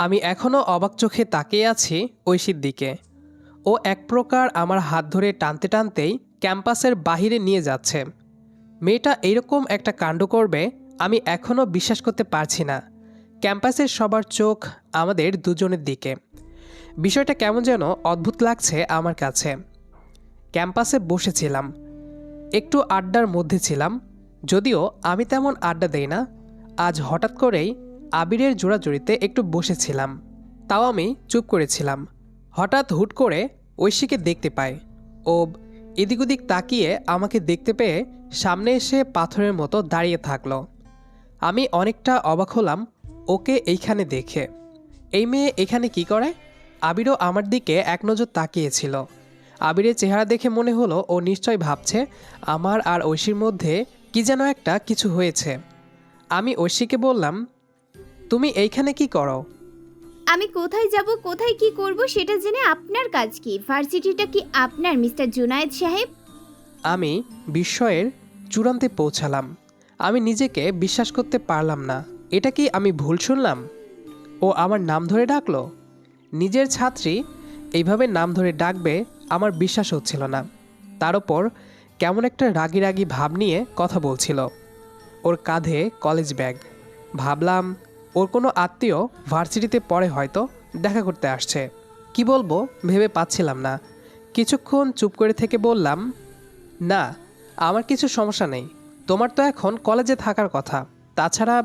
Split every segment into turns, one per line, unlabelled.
আমি এখনও অবাক চোখে তাকিয়ে আছি ঐশীর দিকে। ও এক প্রকার আমার হাত ধরে টানতে টানতেই ক্যাম্পাসের বাহিরে নিয়ে যাচ্ছে। মেয়েটা এরকম একটা কাণ্ড করবে, আমি এখনও বিশ্বাস করতে পারছি না। ক্যাম্পাসের সবার চোখ আমাদের দুজনের দিকে। বিষয়টা কেমন যেন অদ্ভুত লাগছে আমার কাছে। ক্যাম্পাসে বসেছিলাম। একটু আড্ডার মধ্যে ছিলাম, যদিও আমি তেমন আড্ডা দেই না। আজ হঠাৎ করেই আবিরের জোড়াজুড়িতে একটু বসেছিলাম। তাও আমি চুপ করেছিলাম। হঠাৎ হুট করে ঐশীকে দেখতে পাই। ও এদিক ওদিক তাকিয়ে আমাকে দেখতে পেয়ে সামনে এসে পাথরের মতো দাঁড়িয়ে থাকল। আমি অনেকটা অবাক হলাম, ওকে এইখানে দেখে। এই মেয়ে এখানে কি করে? আবিরও আমার দিকে এক নজর তাকিয়েছিল। আবিরের চেহারা দেখে মনে হলো ও নিশ্চয় ভাবছে, আমার আর ঐশীর মধ্যে কি যেন একটা কিছু হয়েছে। আমি ঐশীকে বললাম তুমি এইখানে কি করো?
আমি কোথায় যাব কোথায় কি করব সেটা জেনে আপনার কাজ কি? ভার্সিটিটা কি আপনার মিস্টার জুনায়েদ সাহেব?
আমি বিস্ময়ের চূড়ান্তে পৌঁছালাম। আমি নিজেকে বিশ্বাস করতে পারলাম না। এটা কি আমি ভুল শুনলাম? ও আমার নাম ধরে ডাকলো? নিজের ছাত্রী এইভাবে নাম ধরে ডাকবে আমার বিশ্বাস হচ্ছিল না। তার ওপর কেমন একটা রাগি রাগি ভাব নিয়ে কথা বলছিল। ওর কাঁধে কলেজ ব্যাগ। ভাবলাম ওর কোনো আত্মীয় ভার্সিটিতে পড়ে হয়তো দেখা করতে আসছে। কি বলব ভেবে পাচ্ছিলাম না। কিছুক্ষণ চুপ করে থেকে বললাম না আমার কিছু সমস্যা নেই। তোমার তো এখন কলেজে থাকার কথা। তাছাড়া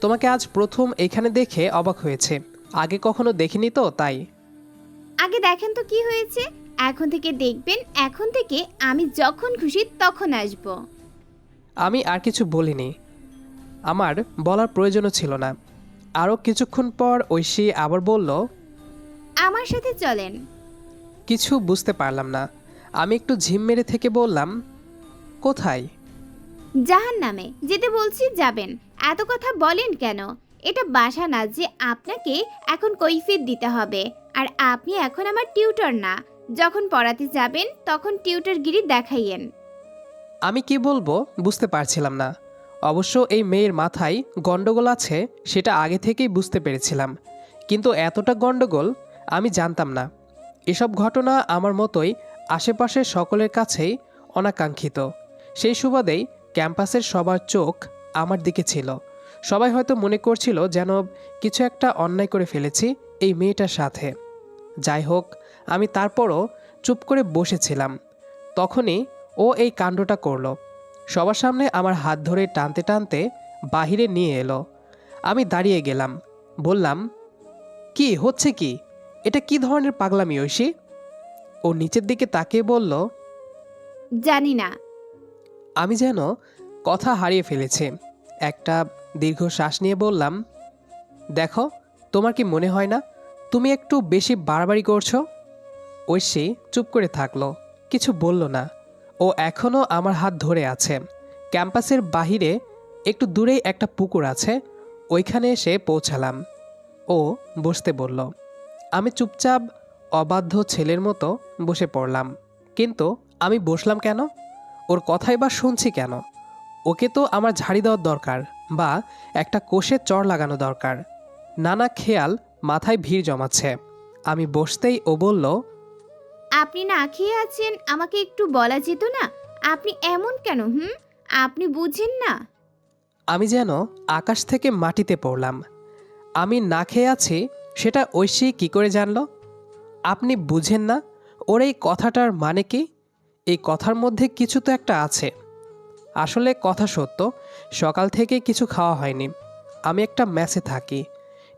তোমাকে আজ প্রথম এখানে দেখে অবাক হয়েছে। আগে কখনো দেখিনি তো তাই।
আগে দেখেন তো কি হয়েছে। এখন থেকে দেখবেন এখন থেকে আমি যখন খুশি তখন আসব।
আমি আর কিছু বলিনি। আমার বলার প্রয়োজনও ছিল না। আরও কিছুক্ষণ পর ঐশী আবার বলল
আমার সাথে চলেন।
কিছু বুঝতে পারলাম না। আমি একটু ঝিম মেরে থেকে বললাম কোথায়?
জাহান নামে যেতে বলছি যাবেন। এত কথা বলেন কেন? এটা বাসা না যে আপনাকে এখন কৈফিয়ত দিতে হবে। আর আপনি এখন আমার টিউটর না। যখন পড়াতে যাবেন তখন টিউটরগিরি দেখাইয়েন।
আমি কি বলব বুঝতে পারছিলাম না। অবশ্য এই মেয়ের মাথায় গণ্ডগোল আছে, সেটা আগে থেকেই বুঝতে পেরেছিলাম। কিন্তু এতটা গণ্ডগোল আমি জানতাম না। এসব ঘটনা আমার মতোই আশেপাশের সকলের কাছেই অনাকাঙ্ক্ষিত। সেই সুবাদেই ক্যাম্পাসের সবার চোখ আমার দিকে ছিল। সবাই হয়তো মনে করছিল যেন কিছু একটা অন্যায় করে ফেলেছি এই মেয়েটার সাথে। যাই হোক, আমি তারপরও চুপ করে বসেছিলাম। তখনই ও এই কাণ্ডটা করল। সবার সামনে আমার হাত ধরে টানতে টানতে বাহিরে নিয়ে এলো। আমি দাঁড়িয়ে গেলাম। বললাম কি হচ্ছে কি? এটা কি ধরনের পাগলামি ঐশী? ও নিচের দিকে তাকিয়ে বলল
জানি না।
আমি যেন কথা হারিয়ে ফেলেছি। একটা দীর্ঘ শ্বাস নিয়ে বললাম দেখো তোমার কি মনে হয় না? তুমি একটু বেশি বাড়াবাড়ি করছ? ঐশী চুপ করে থাকল কিছু বলল না। ও এখনও আমার হাত ধরে আছে। ক্যাম্পাসের বাহিরে একটু দূরেই একটা পুকুর আছে, ওইখানে এসে পৌঁছালাম। ও বসতে বলল, আমি চুপচাপ অবাধ্য ছেলের মতো বসে পড়লাম। কিন্তু আমি বসলাম কেন? ওর কথাই বা শুনছি কেন? ওকে তো আমার ঝাড়ি দেওয়ার দরকার বা একটা কোষে চর লাগানো দরকার। নানা খেয়াল মাথায় ভিড় জমাচ্ছে। আমি বসতেই ও বলল
আপনি না খেয়ে আছেন, আমাকে একটু বলা যেত না। আপনি এমন কেন, হুম? আপনি বুঝেন না।
আমি যেন আকাশ থেকে মাটিতে পড়লাম। আমি না খেয়ে আছি, সেটা ঐশী কী করে জানলো? আপনি বুঝেন না, ওর এই কথাটার মানে কি? এই কথার মধ্যে কিছু তো একটা আছে। আসলে কথা সত্য, সকাল থেকে কিছু খাওয়া হয়নি। আমি একটা ম্যাচে থাকি।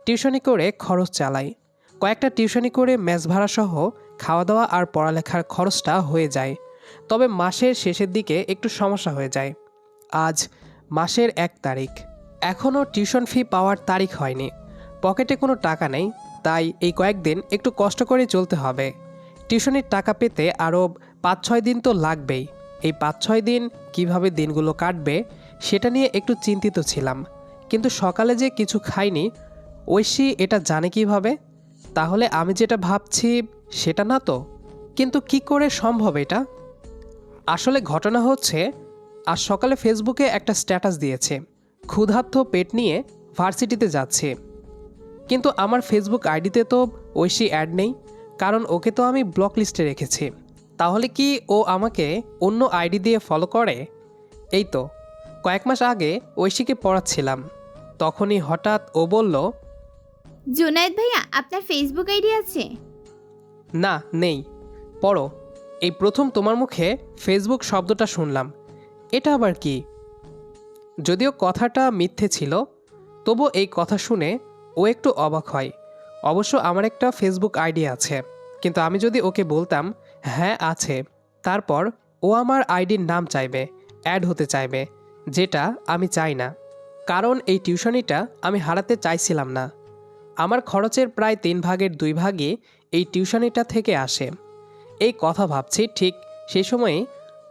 টিউশনি করে খরচ চালাই। কয়েকটা টিউশনি করে ম্যাচ ভাড়া সহ খাওয়া দাওয়া আর পড়ালেখার খরচটা হয়ে যায়। তবে মাসের শেষের দিকে একটু সমস্যা হয়ে যায়। আজ মাসের এক তারিখ। এখনও টিউশন ফি পাওয়ার তারিখ হয়নি। পকেটে কোনো টাকা নেই, তাই এই কয়েকদিন একটু কষ্ট করে চলতে হবে। টিউশনির টাকা পেতে আরও পাঁচ ছয় দিন তো লাগবেই। এই পাঁচ ছয় দিন কীভাবে দিনগুলো কাটবে, সেটা নিয়ে একটু চিন্তিত ছিলাম। কিন্তু সকালে যে কিছু খাইনি, ঐশী এটা জানে কীভাবে? তাহলে আমি যেটা ভাবছি সেটা না তো? কিন্তু কি করে সম্ভব এটা? আসলে ঘটনা হচ্ছে, আজ সকালে ফেসবুকে একটা স্ট্যাটাস দিয়েছে, ক্ষুধার্ত পেট নিয়ে ভার্সিটিতে যাচ্ছে। কিন্তু আমার ফেসবুক আইডিতে তো ঐশী অ্যাড নেই, কারণ ওকে তো আমি ব্লক লিস্টে রেখেছি। তাহলে কি ও আমাকে অন্য আইডি দিয়ে ফলো করে? এই তো, কয়েক মাস আগে ঐশীকে পড়াচ্ছিলাম, তখনই হঠাৎ ও বলল,
জুনায়েদ ভাইয়া, আপনার ফেসবুক আইডি আছে?
না, নেই। পড়ো। এই প্রথম তোমার মুখে ফেসবুক শব্দটা শুনলাম। এটা আবার কি? যদিও কথাটা মিথ্যে ছিল তবু এই কথা শুনে ও একটু অবাক হয়। অবশ্য আমার একটা ফেসবুক আইডি আছে, কিন্তু আমি যদি ওকে বলতাম হ্যাঁ আছে। তারপর ও আমার আইডির নাম চাইবে অ্যাড হতে চাইবে, যেটা আমি চাই না। কারণ এই টিউশনিটা আমি হারাতে চাইছিলাম না। আমার খরচের প্রায় তিন ভাগের দুই ভাগই এই টিউশনিটা থেকে আসে। এই কথা ভাবছি, ঠিক সেই সময়ে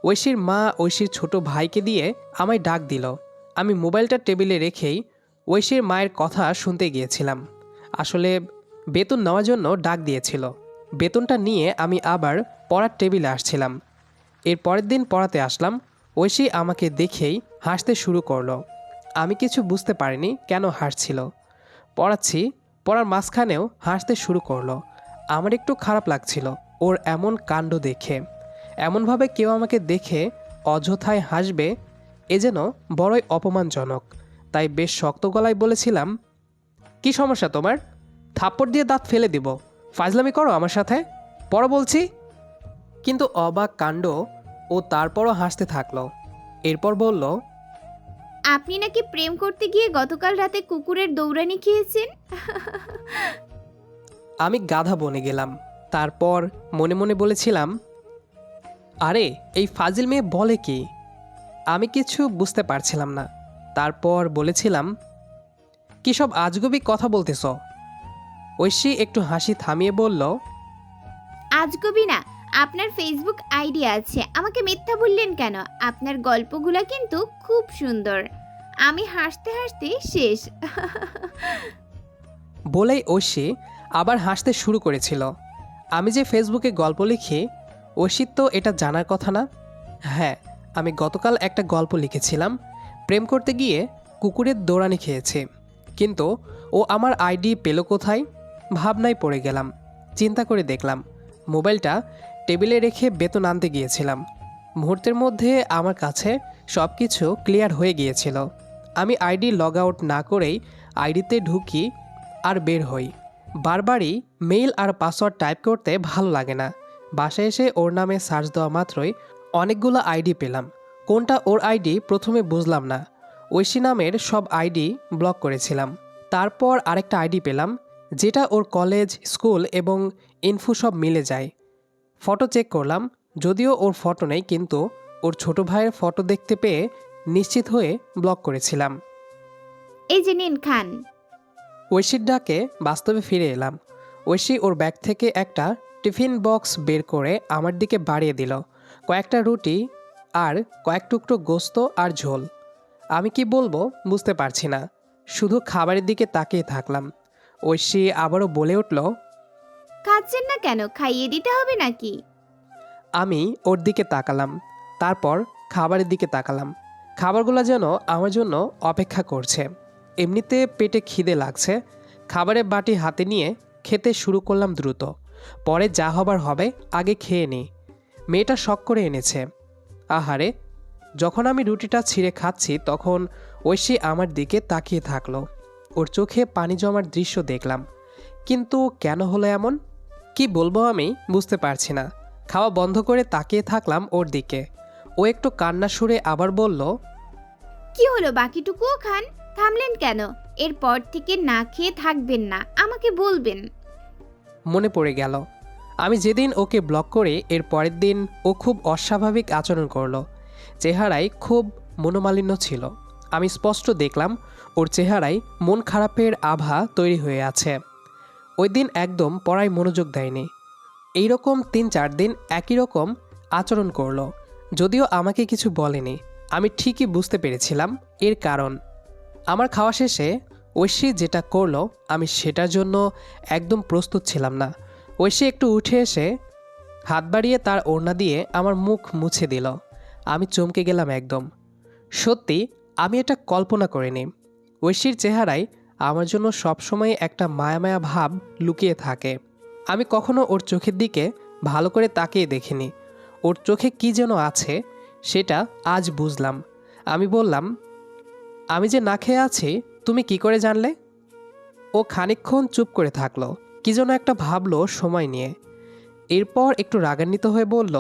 ঐশীর মা ঐশীর ছোট ভাইকে দিয়ে আমায় ডাক দিল। আমি মোবাইলটা টেবিলে রেখেই ঐশীর মায়ের কথা শুনতে গিয়েছিলাম। আসলে বেতন নেওয়ার জন্য ডাক দিয়েছিল। বেতনটা নিয়ে আমি আবার পড়ার টেবিলে আসছিলাম। এর পরের দিন পড়াতে আসলাম, ঐশী আমাকে দেখেই হাসতে শুরু করল। আমি কিছু বুঝতে পারিনি কেন হাসছিল। পড়াচ্ছি, পড়ার মাঝখানেও হাসতে শুরু করল। আমার একটু খারাপ লাগছিল ওর এমন কাণ্ড দেখে। এমনভাবে কেউ আমাকে দেখে অযথায় হাসবে, এ যেন বড়ই অপমানজনক। তাই বেশ শক্ত গলায় বলেছিলাম, কি সমস্যা তোমার? থাপ্পড় দিয়ে দাঁত ফেলে দিব। ফাজলামি করো আমার সাথে। পড়ো বলছি। কিন্তু অবাক কাণ্ড ও তারপরও হাসতে থাকল। এরপর বলল,
আপনি নাকি প্রেম করতে গিয়ে গতকাল রাতে কুকুরের দৌড়ানি খেয়েছেন?
আমি গাধা বনে গেলাম। তারপর মনে মনে বলেছিলাম, আরে, এই ফাজিল মেয়ে বলে কি? আমি কিছু বুঝতে পারছিলাম না। তারপর বলেছিলাম, কী সব আজগুবি কথা বলতেছ? ঐশী একটু হাসি থামিয়ে বলল,
আজগবি না, আপনার ফেসবুক আইডি আছে। আমাকে মিথ্যা বললেন কেন? আপনার গল্পগুলো কিন্তু খুব সুন্দর। আমি হাসতে হাসতে শেষ।
বলেই ঐশী আবার হাসতে শুরু করেছিল। আমি যে ফেসবুকে গল্প লিখি ঐশীর তো এটা জানার কথা না। হ্যাঁ আমি গতকাল একটা গল্প লিখেছিলাম। প্রেম করতে গিয়ে কুকুরের দৌড়ানি খেয়েছি। কিন্তু ও আমার আইডি পেল কোথায়? ভাবনায় পড়ে গেলাম। চিন্তা করে দেখলাম, মোবাইলটা টেবিলে রেখে বেতন আনতে গিয়েছিলাম। মুহূর্তের মধ্যে আমার কাছে সব কিছু ক্লিয়ার হয়ে গিয়েছিল। আমি আইডি লগ আউট না করেই আইডিতে ঢুকি আর বের হই। বারবারই মেইল আর পাসওয়ার্ড টাইপ করতে ভালো লাগে না। বাসায় এসে ওর নামে সার্চ দেওয়া মাত্রই অনেকগুলো আইডি পেলাম। কোনটা ওর আইডি প্রথমে বুঝলাম না। ঐশী নামের সব আইডি ব্লক করেছিলাম। তারপর আরেকটা আইডি পেলাম, যেটা ওর কলেজ, স্কুল এবং ইনফু সব মিলে যায়। ফটো চেক করলাম, যদিও ওর ফটো নেই, কিন্তু ওর ছোট ভাইয়ের ফটো দেখতে পেয়ে নিশ্চিত হয়ে ব্লক করেছিলাম।
এই যে নিন, খান।
ঐশীর ডাকে বাস্তবে ফিরে এলাম। ঐশী ওর ব্যাগ থেকে একটা টিফিন বক্স বের করে আমার দিকে বাড়িয়ে দিল। কয়েকটা রুটি আর কয়েক টুকরো গোস্ত আর ঝোল। আমি কি বলব বুঝতে পারছি না। শুধু খাবারের দিকে তাকিয়ে থাকলাম। ঐশী আবারও বলে উঠল
খাচ্ছেন না কেন? খাইয়ে দিতে হবে নাকি?
আমি ওর দিকে তাকালাম তারপর খাবারের দিকে তাকালাম। খাবারগুলো যেন আমার জন্য অপেক্ষা করছে। এমনিতে পেটে খিদে লাগছে। খাবারের বাটি হাতে নিয়ে খেতে শুরু করলাম দ্রুত। পরে যা হবার হবে, আগে খেয়ে নিই। মেয়েটা শখ করে এনেছে। আহারে, যখন আমি রুটিটা ছিঁড়ে খাচ্ছি, তখন ঐশী আমার দিকে তাকিয়ে থাকল। ওর চোখে পানি জমার দৃশ্য দেখলাম। কিন্তু কেন হলো এমন? কি বলব আমি বুঝতে পারছি না। খাওয়া বন্ধ করে তাকিয়ে থাকলাম ওর দিকে। ও একটু কান্না সুরে আবার বলল
কি হলো? বাকিটুকুও খান? থামলেন কেন? এরপর থেকে না খেয়ে থাকবেন না, আমাকে বলবেন।
মনে পড়ে গেল। আমি যেদিন ওকে ব্লক করে এর পরের দিন ও খুব অস্বাভাবিক আচরণ করল। চেহারায় খুব মনোমালিন্য ছিল। আমি স্পষ্ট দেখলাম, ওর চেহারায় মন খারাপের আভা তৈরি হয়ে আছে। ওই দিন একদম পড়ায় মনোযোগ দেয়নি। এইরকম তিন চার দিন একই রকম আচরণ করল, যদিও আমাকে কিছু বলেনি। আমি ঠিকই বুঝতে পেরেছিলাম এর কারণ। আমার খাওয়া শেষে ঐশী যেটা করল, আমি সেটার জন্য একদম প্রস্তুত ছিলাম না। ঐশী একটু উঠে এসে হাত বাড়িয়ে তার ওড়না দিয়ে আমার মুখ মুছে দিল। আমি চমকে গেলাম একদম। সত্যি, আমি এটা কল্পনা করিনি। ঐশীর চেহারায় আমার জন্য সবসময় একটা মায়া মায়া ভাব লুকিয়ে থাকে। আমি কখনো ওর চোখের দিকে ভালো করে তাকিয়ে দেখিনি। ওর চোখে কি যেন আছে সেটা আজ বুঝলাম। আমি বললাম, আমি যে না খেয়ে আছি, তুমি কি করে জানলে? ও খানিকক্ষণ চুপ করে থাকল, কি যেন একটা ভাবলো সময় নিয়ে। এরপর একটু রাগান্বিত হয়ে বলল,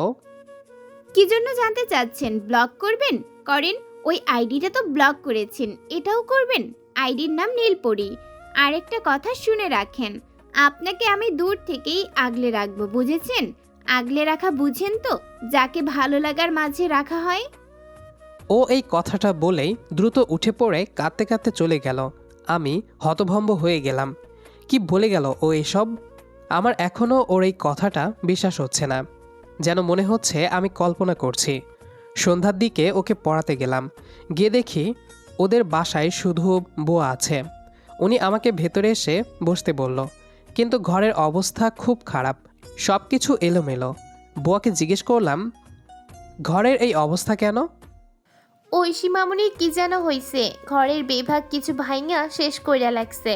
কি জন্য জানতে চাচ্ছেন? ব্লক করবেন? করেন, ওই আইডিটা তো ব্লক করেছেন, এটাও করবেন। আইডির নাম নীলপরি। আরেকটা কথা শুনে রাখেন, আপনাকে আমি দূর থেকেই আগলে রাখব, বুঝেছেন? আগলে রাখা বুঝেন তো? যাকে ভালো লাগার মাঝে রাখা হয়।
ও এই কথাটা বলেই দ্রুত উঠে পড়ে কাঁদতে কাঁদতে চলে গেল। আমি হতভম্ব হয়ে গেলাম। কি বলে গেল ও এসব? আমার এখনও ওর এই কথাটা বিশ্বাস হচ্ছে না। যেন মনে হচ্ছে আমি কল্পনা করছি। সন্ধ্যার দিকে ওকে পড়াতে গেলাম। গিয়ে দেখি ওদের বাসায় শুধু বোয়া আছে। উনি আমাকে ভেতরে এসে বসতে বলল। কিন্তু ঘরের অবস্থা খুব খারাপ। সব কিছু এলোমেলো। বুয়াকে জিজ্ঞেস করলাম ঘরের এই অবস্থা কেন?
ঐশী মামুনির কি যেন হইছে ঘরের বেভাগ কিছু ভাইঙা শেষ কইরা লাগছে।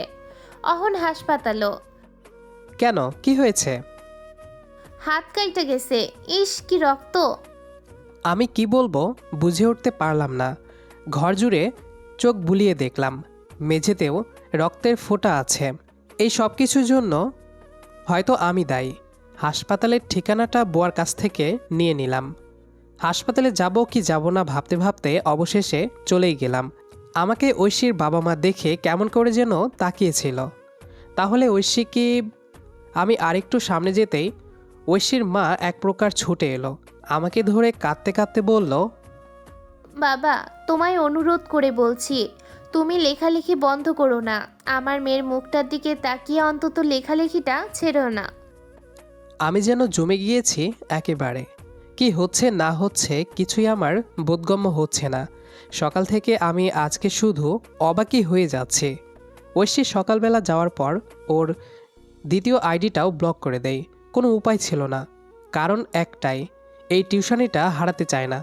অহন হাসপাতালও
কেন? কি হয়েছে?
হাত কাইটা গেছে ইস কি রক্ত?
আমি কি বলব? বুঝে উঠতে পারলাম না। ঘর জুড়ে চোখ বুলিয়ে দেখলাম মেঝেতেও রক্তের ফোঁটা আছে। এই সব কিছুর জন্য হয়তো আমি দায়ী। হাসপাতালের ঠিকানাটা বুয়ার কাছ থেকে নিয়ে নিলাম। হাসপাতালে যাব কি যাব না ভাবতে ভাবতে অবশেষে চলেই গেলাম। আমাকে ঐশীর বাবা মা দেখে কেমন করে যেন তাকিয়েছিল। তাহলে ঐশী কি আমি আরেকটু সামনে যেতেই ঐশীর মা এক প্রকার ছুটে এলো। আমাকে ধরে কাঁদতে কাঁদতে বলল,
বাবা, তোমায় অনুরোধ করে বলছি, তুমি লেখালেখি বন্ধ করো না। আমার মেয়ের মুখটার দিকে তাকিয়ে অন্তত লেখালেখিটা ছেড়ো না।
আমি যেন জমে গিয়েছি একেবারে। কি হচ্ছে না হচ্ছে কিছুই আমার বোধগম্য হচ্ছে না। সকাল থেকে আমি আজকে শুধু অবাকই হয়ে যাচ্ছি। ঐশী সকালবেলা যাওয়ার পর ওর দ্বিতীয় আইডিটাও ব্লক করে দেয়। কোনো উপায় ছিল না। কারণ একটাই, এই টিউশনিটা হারাতে চায় না।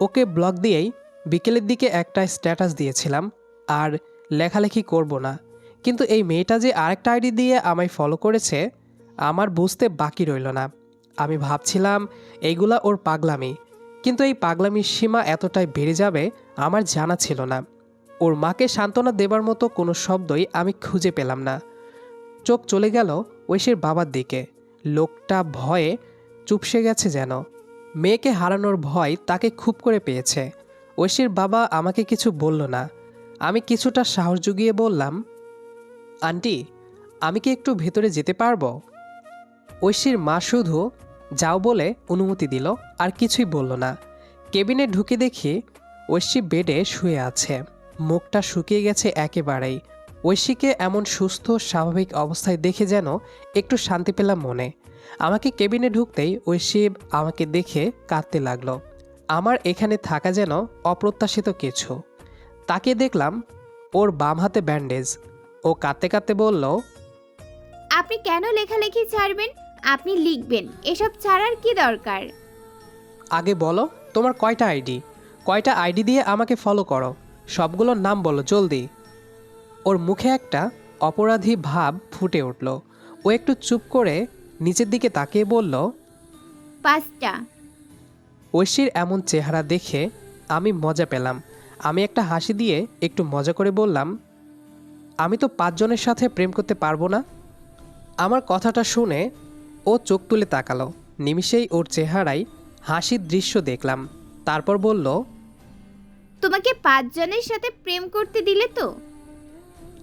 ওকে ব্লক দিয়েই বিকেলের দিকে একটা স্ট্যাটাস দিয়েছিলাম, আর লেখালেখি করব না। কিন্তু এই মেয়েটা যে আরেকটা আইডি দিয়ে আমায় ফলো করেছে আমার বুঝতে বাকি রইল না। আমি ভাবছিলাম, এইগুলা ওর পাগলামি। কিন্তু এই পাগলামির সীমা এতটাই বেড়ে যাবে, আমার জানা ছিল না। ওর মাকে সান্ত্বনা দেবার মতো কোনো শব্দই আমি খুঁজে পেলাম না। চোখ চলে গেল ঐশীর বাবার দিকে। লোকটা ভয়ে চুপসে গেছে যেন। মেয়েকে হারানোর ভয় তাকে খুব করে পেয়েছে। ঐশীর বাবা আমাকে কিছু বলল না। আমি কিছুটা সাহস জুগিয়ে বললাম, আন্টি, আমি কি একটু ভেতরে যেতে পারব? ঐশীর মা শুধু, যাও বলে অনুমতি দিল, আর কিছুই বলল না। কেবিনে ঢুকে দেখি ঐশী বেডে শুয়ে আছে। মুখটা শুকিয়ে গেছে একেবারেই। ঐশীকে এমন সুস্থ, স্বাভাবিক অবস্থায় দেখে যেন একটু শান্তি পেলাম মনে। আমাকে কেবিনে ঢুকতেই ঐশী আমাকে দেখে কাঁদতে লাগল। আমার এখানে থাকা যেন অপ্রত্যাশিত কিছু। তাকে দেখলাম ওর বাম হাতে ব্যান্ডেজ। ও কাঁদতে কাঁদতে বলল,
আপনি কেন লেখালেখি ছাড়বেন? আপনি লিখবেন এসব ছাড়ার কি দরকার?
আগে বলো তোমার কয়টা আইডি? কয়টা আইডি দিয়ে আমাকে ফলো করো? সবগুলোর নাম বলো জলদি। ওর মুখে একটা অপরাধী ভাব ফুটে উঠল। ও একটু চুপ করে নিচের দিকে তাকিয়ে বলল
পাঁচটা।
ঐশীর এমন চেহারা দেখে আমি মজা পেলাম। আমি একটা হাসি দিয়ে একটু মজা করে বললাম আমি তো পাঁচজনের সাথে প্রেম করতে পারব না? আমার কথাটা শুনে ও চোখ তুলে তাকালো। নিমিষেই ওর চেহারায় হাসির দৃশ্য দেখলাম। তারপর বলল
তোমাকে পাঁচজনের সাথে প্রেম করতে দিলে তো?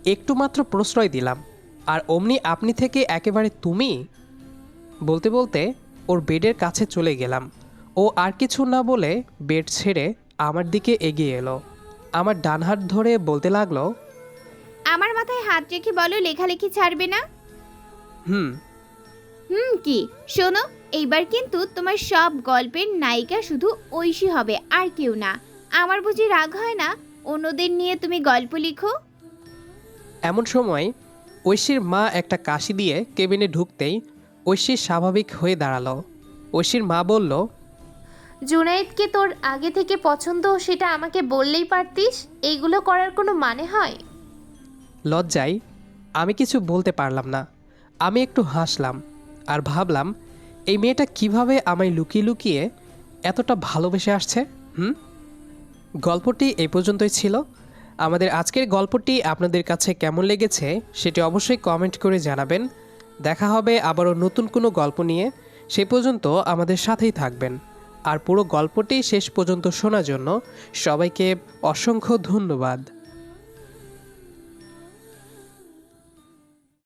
একটু মাত্র প্রশ্রয় দিলাম। আর অমনি আপনি থেকে একেবারে তুমি? বলতে বলতে ওর বেডের কাছে চলে গেলাম। ও আর কিছু না বলে বেড ছেড়ে আমার দিকে এগিয়ে এলো। আমার ডান হাত ধরে বলতে লাগল
আমার মাথায় হাত রেখে বলো লেখালেখি ছাড়বে না?
হুম
হুম কি? শোনো এইবার কিন্তু তোমার সব গল্পের নায়িকা শুধু ঐশী হবে আর কেউ না। আমার বুঝি রাগ হয় না? অন্যদের নিয়ে তুমি গল্প লিখো?
এমন সময় ঐশীর মা একটা কাশি দিয়ে কেবিনে ঢুকতেই ঐশী স্বাভাবিক হয়ে দাঁড়াল। ঐশীর মা বলল
জুনাইদকে তোর আগে থেকে পছন্দ সেটা আমাকে বললেই পারতিস? এইগুলো করার কোনো মানে হয়?
লজ্জায় আমি কিছু বলতে পারলাম না। আমি একটু হাসলাম। আর ভাবলাম, এই মেয়েটা কীভাবে আমায় লুকিয়ে লুকিয়ে এতটা ভালোবেসে আসছে, হুম? গল্পটি এই পর্যন্তই ছিল। আমাদের আজকের গল্পটি আপনাদের কাছে কেমন লেগেছে সেটি অবশ্যই কমেন্ট করে জানাবেন। দেখা হবে আবারও নতুন কোনো গল্প নিয়ে। সে পর্যন্ত আমাদের সাথেই থাকবেন। আর পুরো গল্পটি শেষ পর্যন্ত শোনার জন্য সবাইকে অসংখ্য ধন্যবাদ।